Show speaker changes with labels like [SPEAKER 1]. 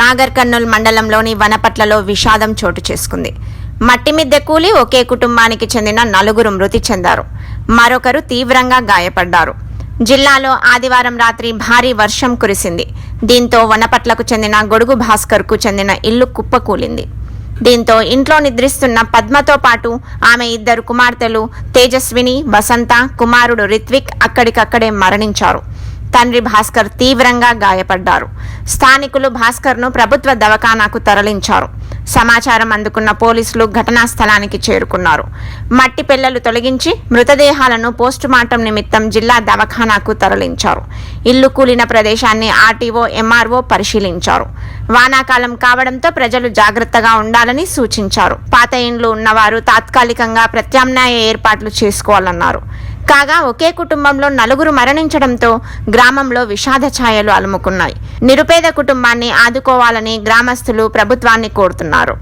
[SPEAKER 1] నాగర్ కర్నూల్ మండలంలోని వనపట్లలో విషాదం చోటు చేసుకుంది. మట్టి మిద్దె కూలి ఒకే కుటుంబానికి చెందిన నలుగురు మృతి చెందారు. మరొకరు తీవ్రంగా గాయపడ్డారు. జిల్లాలో ఆదివారం రాత్రి భారీ వర్షం కురిసింది. దీంతో వనపట్లకు చెందిన గొడుగు భాస్కర్కు చెందిన ఇల్లు కుప్పకూలింది. దీంతో ఇంట్లో నిద్రిస్తున్న పద్మతో పాటు ఆమె ఇద్దరు కుమార్తెలు తేజస్విని వసంత కుమారుడు రిత్విక్ అక్కడికక్కడే మరణించారు. తండ్రి భాస్కర్ తీవ్రంగా గాయపడ్డారు. స్థానికులు భాస్కర్ను ప్రభుత్వ దవాఖానాకు తరలించారు. సమాచారం అందుకున్న పోలీసులు ఘటనా స్థలానికి చేరుకున్నారు. మట్టి పిల్లలు తొలగించి మృతదేహాలను పోస్టుమార్టం నిమిత్తం జిల్లా దవాఖానాకు తరలించారు. ఇల్లు కూలిన ప్రదేశాన్ని ఆర్టీఓ ఎంఆర్ఓ పరిశీలించారు. వానాకాలం కావడంతో ప్రజలు జాగ్రత్తగా ఉండాలని సూచించారు. పాత ఇండ్లు ఉన్నవారు తాత్కాలికంగా ప్రత్యామ్నాయ ఏర్పాట్లు చేసుకోవాలన్నారు. కాగా ఒకే కుటుంబంలో నలుగురు మరణించడంతో గ్రామంలో విషాద ఛాయలు అలుముకున్నాయి. నిరుపేద కుటుంబాన్ని ఆదుకోవాలని గ్రామస్తులు ప్రభుత్వాన్ని కోరుతున్నారు.